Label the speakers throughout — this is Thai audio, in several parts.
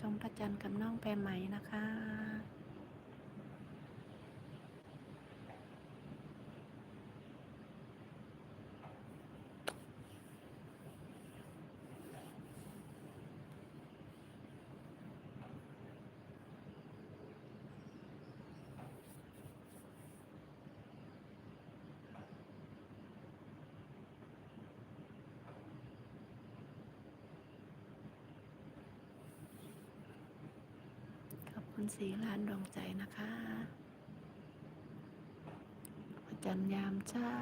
Speaker 1: ชมพระจันทร์กับน้องแพรไหมนะคะ ขอบ คุณสีล้านดวงใจนะคะ ประจันยามเช้า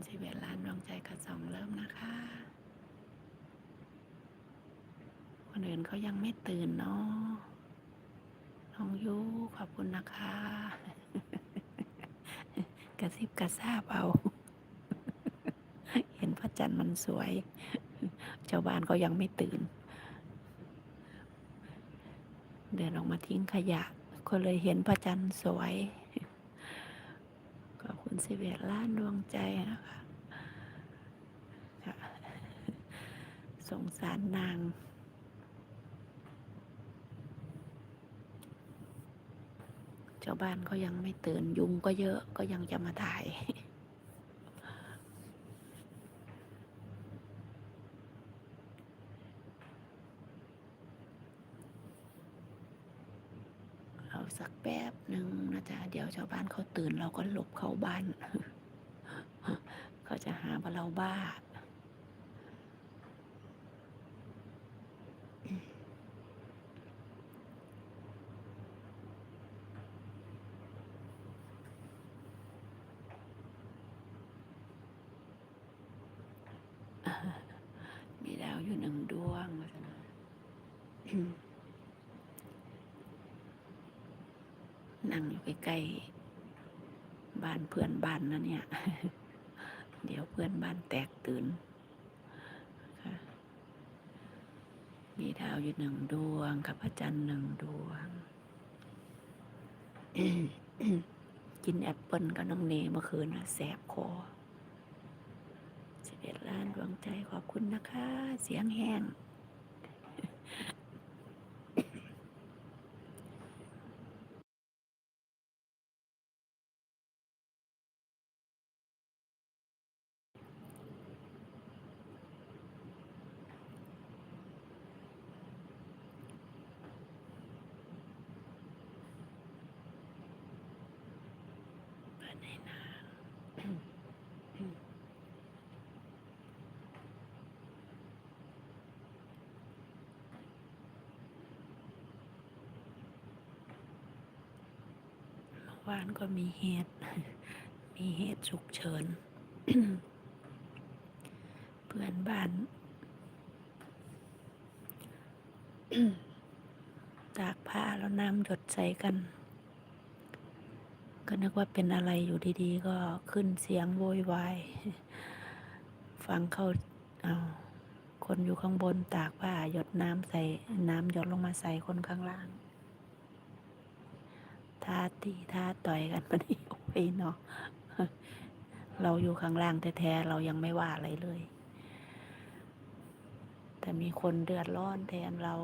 Speaker 1: 31 ล้านดวงใจกับสองเริ่มนะคะ คนอื่นเขายังไม่ตื่นเนาะน้องยูขอบคุณนะคะ กระซิบกระซาบเอา เห็นพระจันทร์มันสวยชาวบ้านก็ยังไม่ตื่น เดินออกมาทิ้งขยะ ก็เลยเห็นพระจันทร์สวย คุณสิเอ็ดล้านดวงใจนะคะค่ะสงสารนางชาวบ้านก็ยังไม่ตื่นยุงก็เยอะก็ยังจะมาถ่าย เอา สักแป๊บหนึ่งนะจ๊ะเดี๋ยวชาวบ้านเขาตื่นเราก็หลบเข้าบ้าน เขาจะหาว่าเราบ้ามีดาวอยู่หนึ่งดวงว่าซั่นนะ นั่งอยู่ใกล้ๆบ้านเพื่อนบ้านนะเนี่ย เดี๋ยวเพื่อนบ้านแตกตื่นค่ะมีดาวอยู่หนึ่งดวงกับพระจันทร์หนึ่งดวง กินแอปเปิลกับน้องเนเมื่อคืนนะแสบคอสิบเอ็ดล้านดวงใจขอบคุณนะคะ เสียงแห้ง ดให้นางเมื่อวานก็มีเหตุ มีเหตุฉุกเฉิน เพื่อนบ้านตากผ้าแล้วน้ำหยดใส่กัน ก็นึกว่าเป็นอะไรอยู่ดีๆ ก็ขึ้นเสียงโวยวายฟังเขาเอาคนอยู่ข้างบนตากผ้าหยดน้ำใส่น้ำหยดลงมาใส่คนข้างล่างท้าตีท้าต่อยกันมานี่โอ้ยเนาะเราอยู่ข้างล่างแท้ๆเรายังไม่ว่าอะไรเลย แต่มีคนเดือดร้อนแทนเรา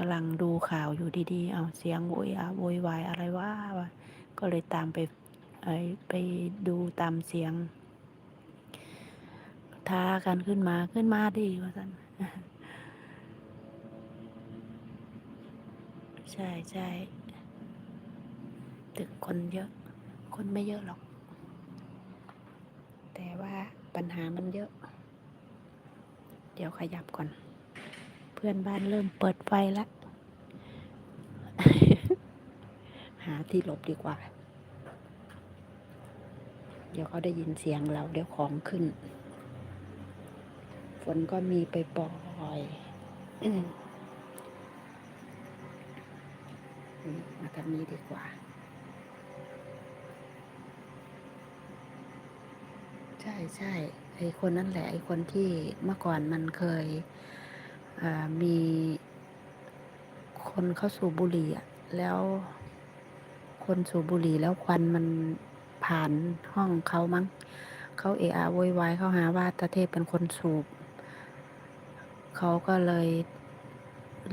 Speaker 1: กำลังดูข่าวอยู่ดีๆ เอาเสียงโวยอาโวยวายอะไรว่าก็เลยตามไปไปดูตามเสียงท้ากันขึ้นมาขึ้นมาดีว่าสันใช่ใช่ตึกคนเยอะ คนไม่เยอะหรอก แต่ว่าปัญหามันเยอะ เดี๋ยวขยับก่อน เพื่อนบ้านเริ่มเปิดไฟแล้วหาที่หลบดีกว่า เดี๋ยวเขาได้ยินเสียงเราเดี๋ยวของขึ้น ฝนก็มีไปปล่อยมาทางนี้ดีกว่า ใช่ใช่ไอคนนั่นแหละไอคนที่เมื่อก่อนมันเคย มีคนเข้าสูบบุหรี่แล้วคนสูบบุหรี่แล้วควันมันผ่านห้องเขามั้งเขาเอะอะโวยวายเขาหาว่าตาเทพเป็นคนสูบเขาก็เลย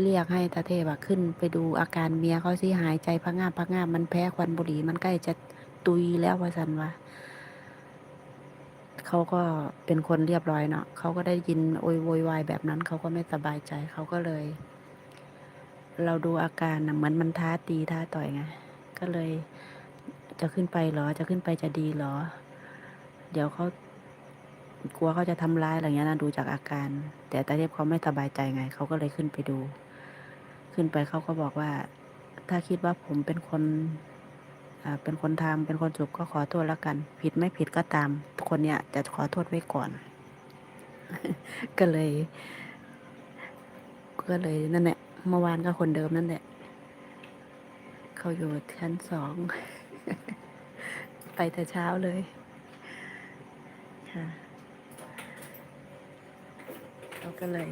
Speaker 1: เรียกให้ตาเทพอะขึ้นไปดูอาการเมียเขาสิหายใจพังงาบพังงาบมันแพ้ควันบุหรี่มันใกล้จะตุยแล้วว่าสันวะ เขาก็เป็นคนเรียบร้อยเนาะเขาก็ได้ยินโอยโวยวายแบบนั้นเขาก็ไม่สบายใจเขาก็เลย เราดูอาการนะเหมือนมันท้าตีท้าต่อยไงก็เลย จะขึ้นไปหรอ จะขึ้นไปจะดีหรอ เดี๋ยวเขากลัวเขาจะทำร้ายอะไรเงี้ยนะดูจากอาการ แต่ตาเทพเขาไม่สบายใจไงเขาก็เลยขึ้นไปดู ขึ้นไปเขาก็บอกว่า ถ้าคิดว่าผมเป็นคน เป็นคนทำเป็นคนจุบก็ขอโทษแล้วกัน ผิดไม่ผิดก็ตาม คนเนี้ยจะขอโทษไว้ก่อน ก็เลย ก็เลยนั่นแหละเมื่อวานก็คนเดิมนั่นแหละเขาอยู่ชั้นสองไปแต่เช้าเลยค่ะเขาก็เลย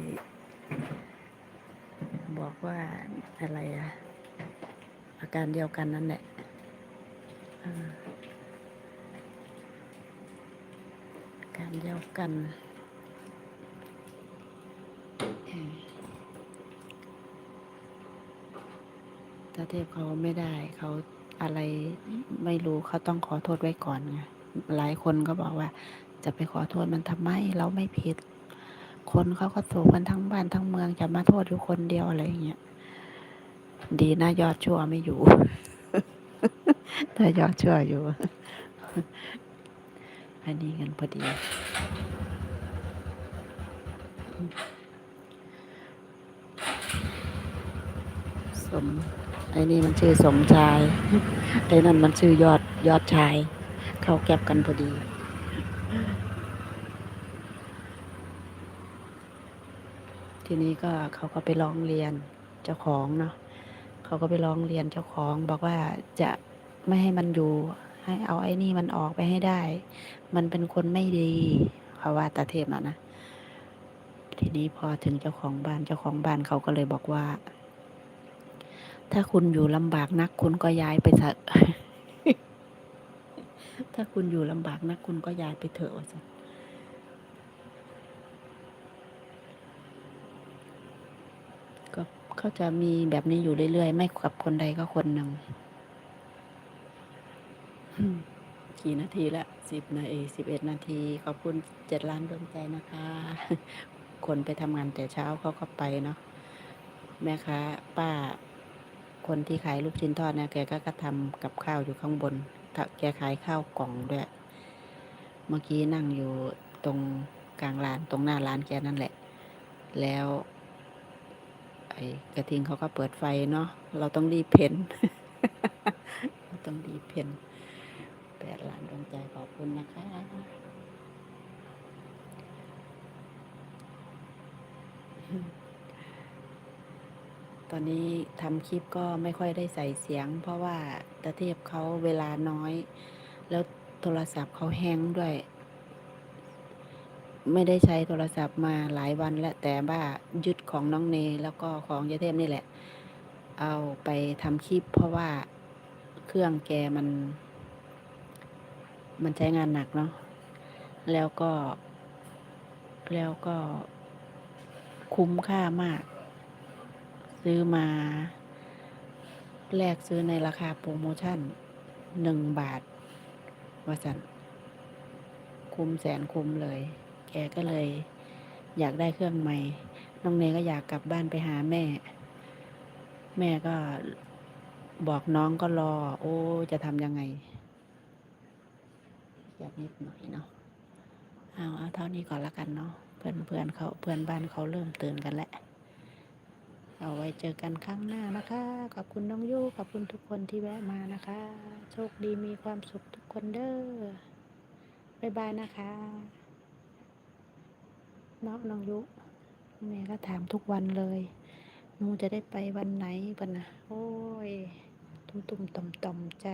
Speaker 1: บอกว่าอะไรอะอาการเดียวกันนั่นแหละ การเดียวกันอืมตาเทพเขาไม่ได้ เขาอะไรไม่รู้เขาต้องขอโทษไว้ก่อนไงหลายคนก็บอกว่า จะไปขอโทษมันทำไมเราไม่ผิด คนเขาก็สูกันทั้งบ้านทั้งเมืองจะมาโทษอยู่คนเดียวอะไรอย่างเงี้ยดีนะยอดชั่วไม่อยู่ ถ้ายอดชั่วอยู่ อันนี้กันพอดี สม ไอ้นี่มันชื่อสมชาย ไอ้นั่นมันชื่อยอดยอดชาย เข้าแก็บกันพอดีทีนี้ก็เขาก็ไปร้องเรียนเจ้าของเนาะเขาก็ไปร้องเรียนเจ้าของบอกว่าจะ ไม่ให้มันอยู่ ให้เอาไอ้นี่มันออกไปให้ได้ มันเป็นคนไม่ดีเขาว่าตาเทพนะนะทีนี้พอถึงเจ้าของบ้านเจ้าของบ้านเขาก็เลยบอกว่า ถ้าคุณอยู่ลำบากนัก คุณก็ย้ายไปเถอะถ้าคุณอยู่ลำบากนัก คุณก็ย้ายไปเถอะว่าจะก็เขาจะมีแบบนี้อยู่เรื่อยๆ ไม่กับคนใดก็คนหนึ่ง กี่นาทีละสิบนาทีสิบเอ็ดนาที ขอบคุณเจ็ดล้านดวงใจนะคะ คนไปทำงานแต่เช้าเขาก็ไปเนาะแม่ค้าป้า คนที่ขายลูกชิ้นทอดเนี่ยแกก็ก็ทำกับข้าวอยู่ข้างบน แกขายข้าวกล่องด้วยเมื่อกี้นั่งอยู่ตรงกลางร้านตรงหน้าร้านแกนั่นแหละ แล้ว ไอ้กระทิงเขาก็เปิดไฟเนาะเราต้องรีบเพนเราต้องรีบเพน แปดล้านดวงใจขอบคุณนะคะ ตอนนี้ทำคลิปก็ไม่ค่อยได้ใส่เสียง เพราะว่าตะเทพเขาเวลาน้อย แล้วโทรศัพท์เขาแห้งด้วย ไม่ได้ใช้โทรศัพท์มาหลายวันแล้วแต่ว่ายึดของน้องเนแล้วก็ของยาเทพนี่แหละ เอาไปทำคลิปเพราะว่าเครื่องแกมัน มันใช้งานหนักเนาะแล้วก็ แล้วก็คุ้มค่ามาก ซื้อมาแลกซื้อในราคาโปรโมชั่นหนึ่งบาทว่าสันคุ้มแสนคุ้มเลย แกก็เลย อยากได้เครื่องใหม่ น้องเนก็อยากกลับบ้านไปหาแม่ แม่ก็บอกน้องก็รอ โอ้ จะทำยังไง ยากนิดหน่อยเนาะเอาเอาเท่านี้ก่อนละกันเนาะเพื่อนเพื่อนเขาเพื่อนบ้านเขาเริ่มตื่นกันแล้วเอาไว้เจอกันครั้งหน้านะคะ ขอบคุณน้องยูขอบคุณทุกคนที่แวะมานะคะ โชคดีมีความสุขทุกคนเด้อบ๊ายบายนะคะเนาะน้องยุแม่ก็ถามทุกวันเลยหนูจะได้ไปวันไหนปะนะโอ้ย ตุ้มตุ่มต่อมต่อมใจ